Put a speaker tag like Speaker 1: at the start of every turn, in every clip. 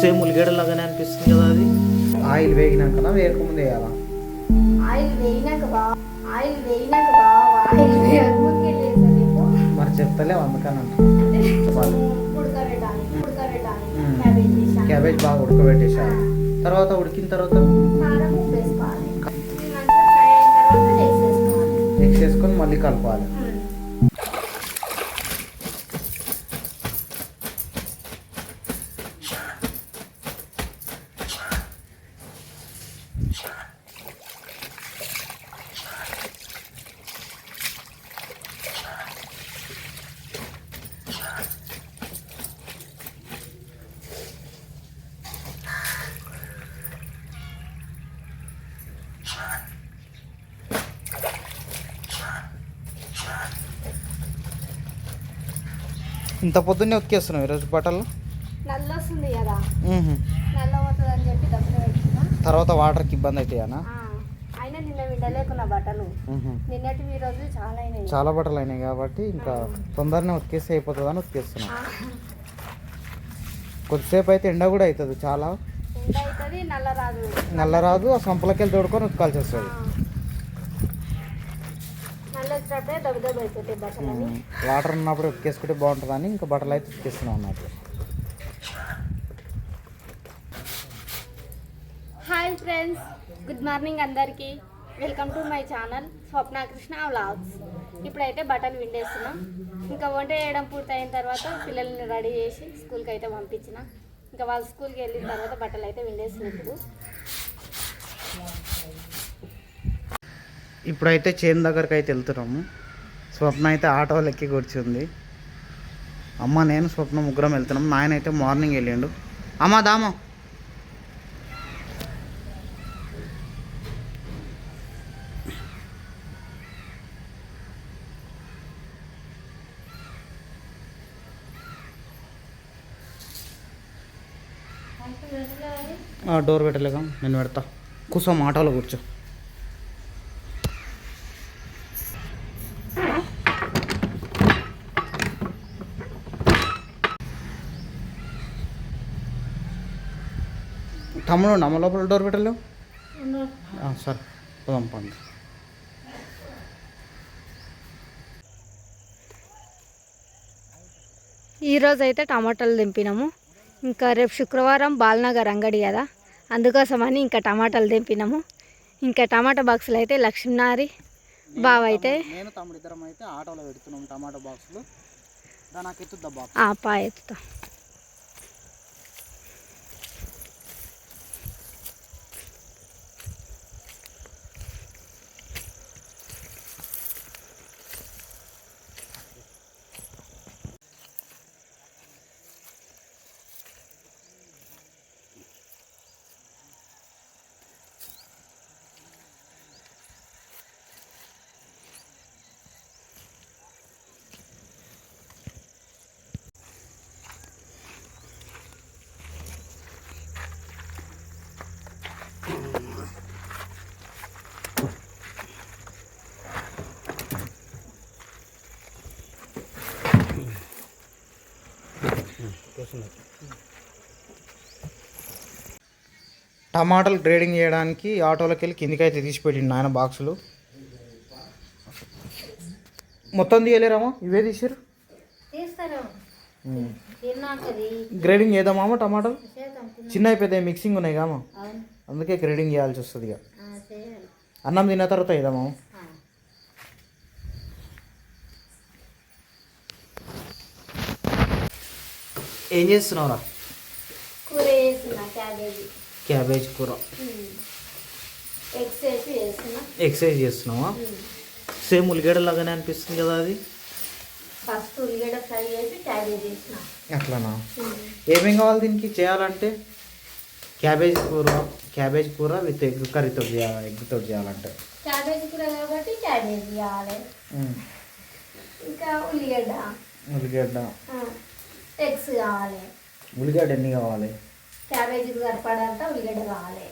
Speaker 1: Same ఉల్లిగడ్డ లాగానే అనిపిస్తుంది కదా అది. ఆయిల్ వేగినాకనా వేయకముందు వేయాలా?
Speaker 2: ఆయిల్ వేయినాక బా ఆయిల్ వేయినాక ఆయిల్
Speaker 1: మరి చెప్తలే అందుకని.
Speaker 2: క్యాబేజ్
Speaker 1: బాగా ఉడకబెట్టేసారు తర్వాత ఉడికిన తర్వాత?
Speaker 2: ఎగ్స్
Speaker 1: వేసుకొని మళ్ళీ కలపాలి. ఇంత పొద్దున్నే ఉతికేస్తున్నావు ఈరోజు బట్టలు?
Speaker 2: నల్ల వస్తుంది కదా. నల్ల అని చెప్పి దగ్గర
Speaker 1: తర్వాత వాటర్కి ఇబ్బంది అవుతాయనా
Speaker 2: ఆ, అయినా నిన్న విండలేకున్నా బట్టలు.
Speaker 1: మ్మ్హ.
Speaker 2: నిన్నటి ఈ రోజు చాలా అయినాయి.
Speaker 1: చాలా బట్టలు అయినాయి కాబట్టి ఇంకా తొందరనే ఉతికేస్తే అయిపోతుందని ఉతికేస్తున్నాం
Speaker 2: ఆ,
Speaker 1: కొద్దిసేపు అయితే ఎండ కూడా అవుతుంది చాలా.
Speaker 2: ఎండ అవుతుంది నల్ల రాదు.
Speaker 1: నల్ల రాదు ఆ సంపలకి వెళ్ళి తోడుకొని ఉతకాల్సి వస్తుంది.
Speaker 2: అయిపోతాయి
Speaker 1: మ్మ్. వాటర్ ఉన్నప్పుడు ఉతికేసుకుంటే బాగుంటుందని ఇంకా బట్టలు అయితే ఉతికేస్తున్నాం అన్నట్టు
Speaker 2: హాయ్ ఫ్రెండ్స్ గుడ్ మార్నింగ్ అందరికీ. Welcome to my channel Swapna Krishna vlogs. ఇప్పుడైతే బట్టలు విండేస్తున్నాం. ఇంకా వంట చేయడం పూర్తయిన తర్వాత పిల్లల్ని రెడీ చేసి స్కూల్కి అయితే పంపించిన. ఇంకా వాళ్ళు స్కూల్కి వెళ్ళిన తర్వాత బట్టలు అయితే విండేస్తున్నాం ఇప్పుడు.
Speaker 1: ఇప్పుడైతే చేను దగ్గరికి అయితే వెళ్తున్నాము. స్వప్న అయితే ఆటోలో ఎక్కి కూర్చుంది. అమ్మ నేను స్వప్న ముగ్గురం వెళ్తున్నాం. నాయన అయితే మార్నింగ్ వెళ్ళిండు. అమ్మ దామా. ఆ, డోర్ పెట్టలేక నేను పెడతా. కూర్చోం ఆటోలో కూర్చో. తమ్ముడు నమ్మ లోపల డోర్ పెట్టలేవు సరే. పోదాం పండి.
Speaker 2: ఈరోజు అయితే టమాటాలు దింపినాము. ఇంకా రేపు శుక్రవారం బాలనగర్ అంగడి కదా. అందుకోసమని ఇంకా టమాటాలు దింపినాము. ఇంకా టమాటా బాక్సులు అయితే లక్ష్మీనారి బావ అయితే
Speaker 1: నేను తమ్ముడు ఇద్దరం అయితే ఆటోలో పెడుతున్నాం టమాటో బాక్సులు. నాకు ఎత్తుద్దా బాక్స్?
Speaker 2: ఆ పా ఎత్తుతా.
Speaker 1: టమాటాలు గ్రేడింగ్ చేయడానికి ఆటోలోకి వెళ్ళి కిందికి అయితే తీసి పెట్టిండు నాయన బాక్సులు. మొత్తం తీయలేరామా ఇవే తీసారు గ్రేడింగ్ చేద్దామా టమాటాలు? చిన్న పెద్ద మిక్సింగ్ ఉన్నాయి కామా? అందుకే గ్రేడింగ్ చేయాల్సి వస్తుంది ఇక. అన్నం తిన్న తర్వాత వేద్దామా ఏం చేస్తున్నావురా?
Speaker 2: కూర క్యాబేజీ.
Speaker 1: క్యాబేజ్ కూర. ఎక్సర్సైజ్ చేస్తున్నావా? సేమ్ ఉల్లిగడ్డ లాగానే అనిపిస్తుంది కదా అది?
Speaker 2: ఫస్ట్ ఉల్లిగడ్డ ఫ్రై చేసి క్యాబేజ్
Speaker 1: అట్లానా? ఏమేం కావాలి దీనికి? చేయాలంటే క్యాబేజ్ కూర క్యాబేజ్ కూర విత్ ఎగ్ కర్రీతో చేయాలి ఎగ్తో చేయాలంటే.
Speaker 2: క్యాబేజీ కూర కాబట్టి క్యాబేజీ
Speaker 1: ఉమ్.
Speaker 2: ఇంకా ఉల్లిగడ్డ.
Speaker 1: ఉల్లిగడ్డ.
Speaker 2: ఎగ్స్ కావాలి.
Speaker 1: ఉల్లిగడ్డ ఎన్ని కావాలి?
Speaker 2: క్యాబేజీకి సరిపడంత ఉల్లిగడ్డ కావాలి.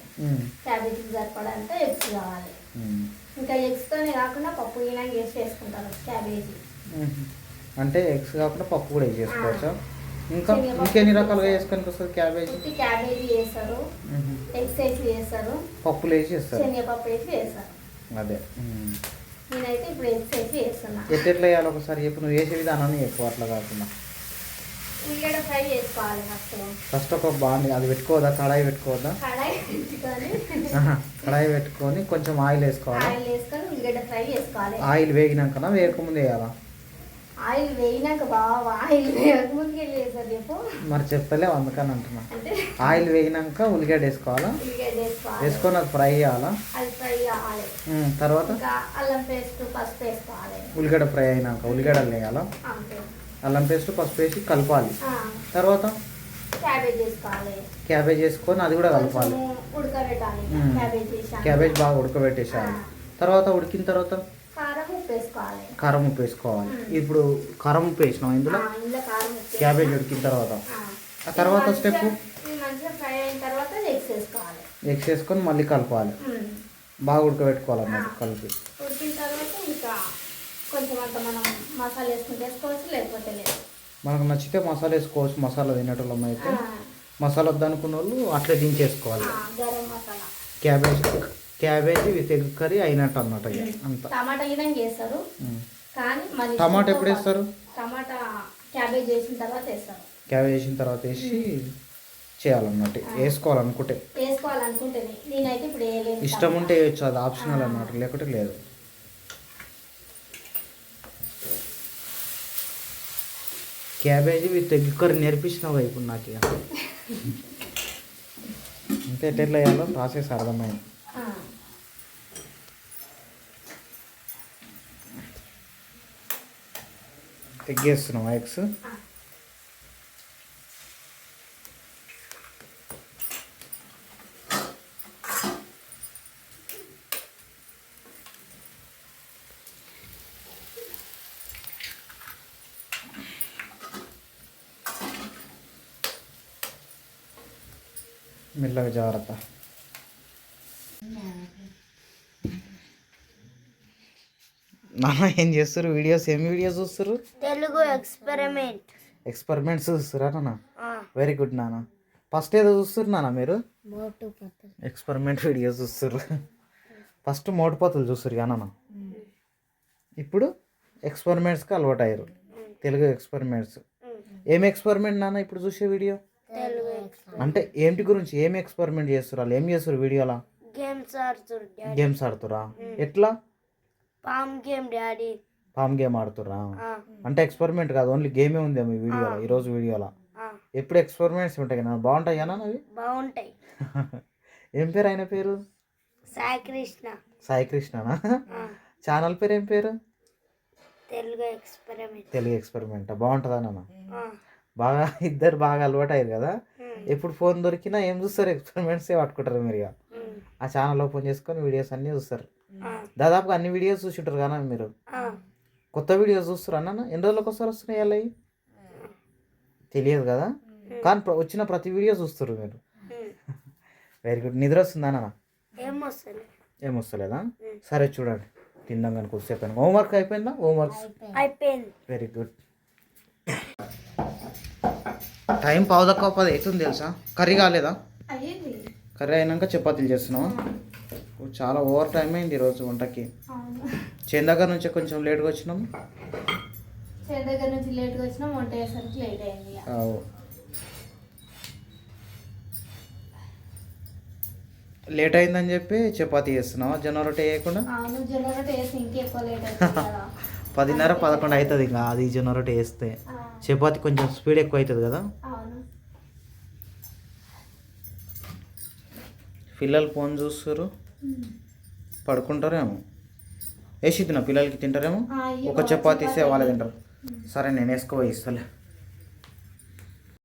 Speaker 2: క్యాబేజీకి సరిపడంత ఎగ్స్ కావాలి. ఇంకా ఎగ్స్తోనే కాకుండా పప్పు గిన వేసి వేసుకుంటారు క్యాబేజీ.
Speaker 1: అంటే ఎగ్స్ కాకుండా పప్పు కూడా చేసుకోవచ్చా? ఇంకా ఇంకెన్ని రకాలుగా వేసుకొని వస్తుంది క్యాబేజీ?
Speaker 2: క్యాబేజీ వేస్తారు ఎగ్స్ వేసి చేస్తారు.
Speaker 1: పప్పులు వేసి చేస్తారు.
Speaker 2: శనగపప్పు వేసి చేస్తారు.
Speaker 1: అదే.
Speaker 2: నేనైతే ఇప్పుడు ఎగ్స్ వేసి చేస్తున్నా.
Speaker 1: ఎట్లా వేయాలి ఒకసారి చెప్పు? నువ్వు వేసే విధానాన్ని ఎక్కువ అట్లా కాకుండా.
Speaker 2: ఉల్లిగడ్డ ఫ్రై చేసుకోవాలి ఫస్ట్
Speaker 1: ఫస్ట్ ఒక బాగుంది అది పెట్టుకోవద్దా? కడాయి పెట్టుకోవద్దా?
Speaker 2: కడాయి పెట్టుకొని.
Speaker 1: ఆహా, కడాయి పెట్టుకొని కొంచెం ఆయిల్ వేసుకోవాలి?
Speaker 2: ఆయిల్ వేసుకొని ఉల్లిగడ్డ ఫ్రై చేసుకోవాలి.
Speaker 1: ఆయిల్ వేగినాకనా? వేయకముందు వేయాలా?
Speaker 2: ఆయిల్ వేయినాక బాగా ఆయిల్ వేయక ముందుకు వెళ్ళి వేసారు చెప్పు.
Speaker 1: మరి చెప్తలేవు అందుకని అంటున్నా.
Speaker 2: అంటే
Speaker 1: ఆయిల్ వేగినాక ఉల్లిగడ్డ వేసుకోవాలా?
Speaker 2: ఉల్లిగడ్డ వేసుకోవాలి.
Speaker 1: వేసుకొని అది ఫ్రై చేయాలా?
Speaker 2: అది ఫ్రై కావాలి
Speaker 1: ఉమ్, తర్వాత?
Speaker 2: అల్లం పేస్ట్ పసుపు వేసుకోవాలి.
Speaker 1: ఉల్లిగడ్డ ఫ్రై అయినాక ఉల్లిగడ్డలు వేయాలా? అల్లం పేస్ట్ పసుపు వేసి కలపాలి. తర్వాత
Speaker 2: క్యాబేజ్ వేసుకోవాలి
Speaker 1: క్యాబేజ్ వేసుకొని అది కూడా కలపాలి.
Speaker 2: ఉడకబెట్టాలి. క్యాబేజ్
Speaker 1: బాగా ఉడకబెట్టేసేయాలి తర్వాత ఉడికిన తర్వాత
Speaker 2: కారం ఉప్పు వేసుకోవాలి.
Speaker 1: కారం ఉప్పు వేసుకోవాలి.
Speaker 2: మ్మ్.
Speaker 1: ఇప్పుడు కారం ఉప్పు వేసినాం ఇందులో? క్యాబేజ్. ఉడికిన తర్వాత.
Speaker 2: ఆ.
Speaker 1: తర్వాత
Speaker 2: తర్వాత ఎగ్స్
Speaker 1: వేసుకొని మళ్ళీ కలపాలి. బాగా ఉడకబెట్టుకోవాలన్నమాట కలిపి.
Speaker 2: ఉడికిన తర్వాత ఇంకా కొంచెం అంత మనం మసాలా వేసుకుంటే వేసుకోవచ్చు లేకపోతే లేదు.
Speaker 1: మనకు నచ్చితే మసాలా వేసుకోవచ్చు మసాలా తినేటోళ్ళం అయితే. మసాలా వద్దనుకున్న వాళ్ళు అట్లే దించేసుకోవాలి.
Speaker 2: Garam masala.
Speaker 1: Cabbage cabbage with egg curry అయినట్టు అన్నమాట అంత.
Speaker 2: టమాటా చేస్తారు. కానీ
Speaker 1: ఎప్పుడు వేస్తారు
Speaker 2: టమాటా క్యాబేజ్ వేసిన తర్వాత వేస్తారు.
Speaker 1: క్యాబేజ్ వేసిన తర్వాత వేసి చేయాలన్నట్టు వేసుకోవాలనుకుంటే.
Speaker 2: వేసుకోవాలనుకుంటేనే. నేనైతే ఇప్పుడు వేయలేదు
Speaker 1: ఇష్టం ఉంటే వేయచ్చు అది ఆప్షనల్ అన్నమాట. లేకుంటే లేదు. క్యాబేజీ విత్ ఎగ్ కర్రీ నేర్పించినావు ఇప్పుడు నాకు ఇక. ఇంకా ఎట్లా వేయాలో ప్రాసెస్ అర్థమైంది. ఎగ్ వేస్తున్నావా ఎగ్స్? మెల్లగా జాగ్రత్త. నాన్న ఏం చేస్తారు వీడియోస్ ఏం వీడియోస్ చూస్తారు
Speaker 2: తెలుగు ఎక్స్పెరిమెంట్.
Speaker 1: ఎక్స్పెరిమెంట్స్ చూస్తారా నాన్న? వెరీ గుడ్ నాన్న. ఫస్ట్ ఏదో చూస్తారు నాన్న మీరు? ఎక్స్పెరిమెంట్ వీడియోస్ చూస్తారు ఫస్ట్ మోటుపోతలు చూస్తారు నాన్న? ఇప్పుడు ఎక్స్పెరిమెంట్స్కి అలవాటు అయ్యారు. తెలుగు ఎక్స్పెరిమెంట్స్ ఏం ఎక్స్పెరిమెంట్ నాన్న ఇప్పుడు చూసే వీడియో
Speaker 2: తెలుగు
Speaker 1: అంటే ఏంటి గురించి? ఏం ఎక్స్పెరిమెంట్ చేస్తారు ఏం చేస్తారు వీడియోలా
Speaker 2: గేమ్స్ ఆడుతురు
Speaker 1: గేమ్స్ ఆడుతురా ఎట్లా?
Speaker 2: పామ్ గేమ్ డాడీ.
Speaker 1: పామ్ గేమ్ ఆడుతురా అంటే ఎక్స్పెరిమెంట్ కాదు ఓన్లీ గేమే ఉందేమో ఈ వీడియోలో ఈరోజు వీడియోలో ఎప్పుడు ఎక్స్పెరిమెంట్స్ ఉంటాయి కదా బాగుంటాయి అన్న అవి
Speaker 2: బాగుంటాయి.
Speaker 1: ఏం పేరు ఆయన పేరు?
Speaker 2: సాయి కృష్ణ.
Speaker 1: సాయి కృష్ణనా? ఛానల్ పేరు ఏం పేరు?
Speaker 2: తెలుగు ఎక్స్పెరిమెంట్
Speaker 1: తెలుగు ఎక్స్పెరిమెంట్ బాగుంటుందా నాన్న? బాగా ఇద్దరు బాగా అలవాటు అయ్యారు కదా ఎప్పుడు ఫోన్ దొరికినా ఏం చూస్తారు? ఎక్స్పెరిమెంట్స్ పట్టుకుంటారు మీరు ఇక. ఆ ఛానల్ ఓపెన్ చేసుకొని వీడియోస్ అన్నీ చూస్తారు. దాదాపుగా అన్ని వీడియోస్ చూసింటారు కదా మీరు. కొత్త వీడియోస్ చూస్తారు అన్న ఎన్ని రోజులకు ఒకసారి వస్తున్నాయి అలా తెలియదు కదా. కానీ వచ్చిన ప్రతి వీడియో చూస్తారు మీరు. వెరీ గుడ్ నిద్ర వస్తుందా నాన్న ఏం వస్తలేదా? సరే చూడండి. తిందాం కానీ కొద్దిసేపు హోంవర్క్ అయిపోయిందా? హోంవర్క్
Speaker 2: అయిపోయింది.
Speaker 1: వెరీ గుడ్ టైం పావు తక్కువ పది అవుతుంది తెలుసా? కర్రీ కాలేదా? కర్రీ అయినాక చపాతీలు చేస్తున్నావా? చాలా ఓవర్ టైం అయింది ఈరోజు వంటకి. చేను దగ్గర నుంచి కొంచెం లేట్గా వచ్చినాం.
Speaker 2: చేతి దగ్గర నుంచి లేట్గా వచ్చినా వంట చేసరికి లేట్ అయింది
Speaker 1: అయిందని చెప్పి చపాతీ చేస్తున్నావా? జొన్న రొట్టె వేయకుండా పదిన్నర పదకొండు అవుతుంది ఇంకా అది జొన్న రొట్టె వేస్తే చపాతీ కొంచెం స్పీడ్ ఎక్కువ అవుతుంది కదా? పిల్లలు ఫోన్ చూస్తారు పడుకుంటారేమో. వేసి తిన పిల్లలకి తింటారేమో? ఒక చపాతీ ఇస్తే. వాళ్ళే తింటారు. సరే నేను వేసుకో ఇస్తలే.